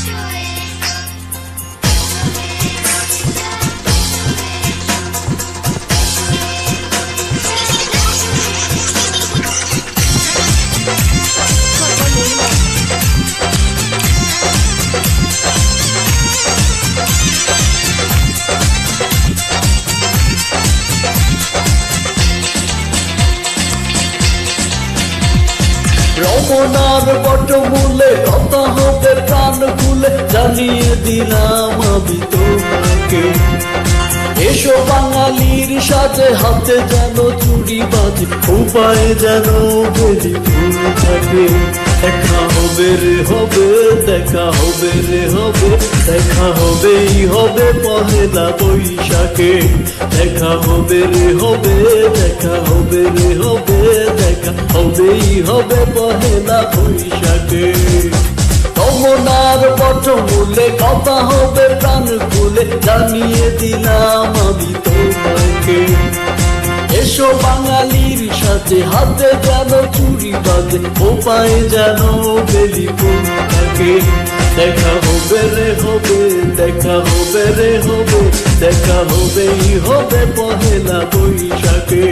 Sure. রমনার বটমূলে কথা হবে প্রাণ খুলে জানিয়ে দিলাম আমি তোমাকে। এসো বাঙালির সাথে হাতে যেন চুরি বাজে উপায় যেন বেলি ফুল থাকে দেখা হবে রে, হবে, দেখা হবে রে, হবে। দেখা হবেই হবে পহেলা বৈশাখে। দেখা হবে রে, হবে, দেখা হবে রে, হবে, দেখা হবেই হবে পহেলা বৈশাখে। তমনার পটমূলে কথা হবে প্রাণ খুলে, জানিয়ে দিলাম আমি তোমাকে। এসো বাঙালির সাথে, হাতে যেন চুরি বাজে ও পায়ে যেন বেলি থাকে। দেখা হবে রে হবে, দেখা হবে রে হবে, দেখা হবেই হবে পহেলা বৈশাখে।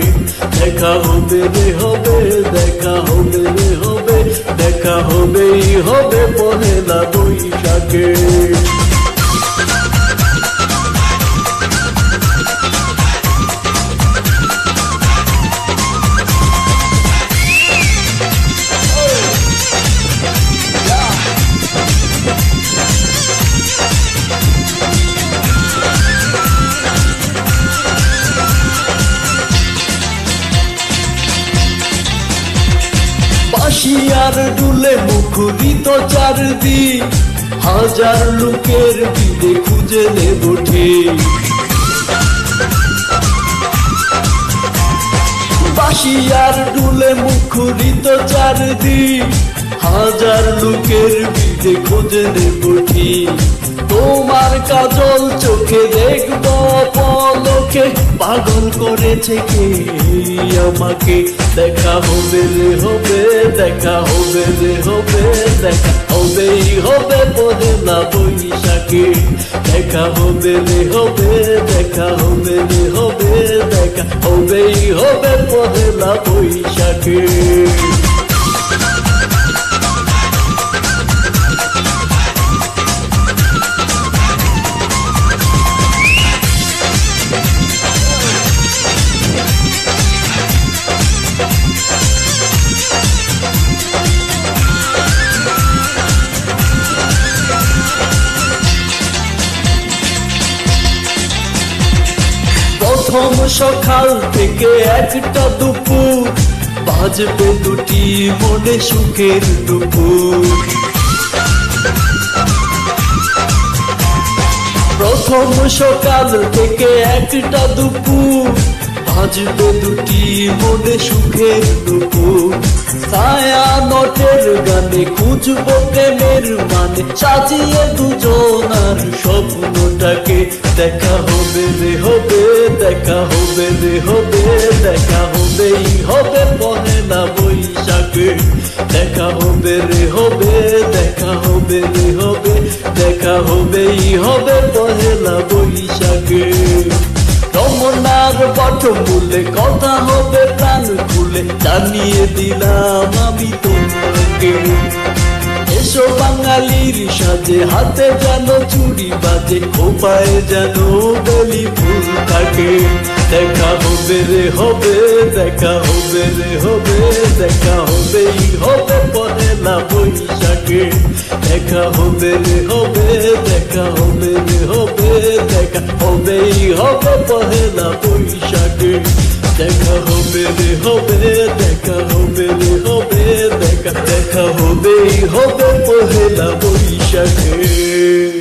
দেখা হবে রে হবে, দেখা হবে রে হবে, দেখা হবেই হবে পহেলা বৈশাখে। বাসিয়ার ডুলে মুখরিত চারদিক, হাজার লোকের ভিড়ে খুঁজে নেব ঠিক। বাসিয়ার ডুলে মুখরিত চারদিক, হাজার লোকের ভিড়ে খুঁজে নেব ঠিক। কাজল চোখে দেখব পলকে। পাগল করেছে কে? আমাকে দেখা হবে রে, হবে, দেখা হবে রে, হবে, দেখা হবেই হবে পহেলা বৈশাখে। দেখা হবে রে, হবে, দেখা হবে রে, হবে, দেখা হবেই হবে পহেলা বৈশাখে। প্রথম সকাল থেকে একটা দুপুর। বাজবে দুটি মনে সুখের দুপুর। প্রথম সকাল থেকে একটা দুপুর। বাজবে দুটি মনে সুখের দুপুর। ছায়া নটের গানে খুঁজবো প্রেমের মানে। সাজিয়ে দুজনার স্বপ্নটাকে দেখা হবে রে, হবে দেখা হবে রে, হবে, দেখা হবেই, হবে পহেলা বৈশাখে। দেখা হবে রে, হবে, দেখা হবে রে, হবে, দেখা হবেই, হবে পহেলা বৈশাখে। রমনার বটমূলে কথা হবে প্রাণ খুলে, জানিয়ে দিলাম আমি তোমাকে। এসো বাঙালির সাথে হাতে যেন চুরি বাজে, খোপায় যেন বলি ফুল থাকে। দেখা হবে রে, হবে, দেখা হবে রে, হবে, দেখা হবেই, হবে পহেলা বৈশাখে। দেখা হবে রে, হবে, দেখা হবে রে, হবে, দেখা হবেই, হবে পহেলা বৈশাখে। দেখা হবে রে, হবে, দেখা হবে রে, হবে, দেখা দেখা হবেই, হবে পহেলা বৈশাখে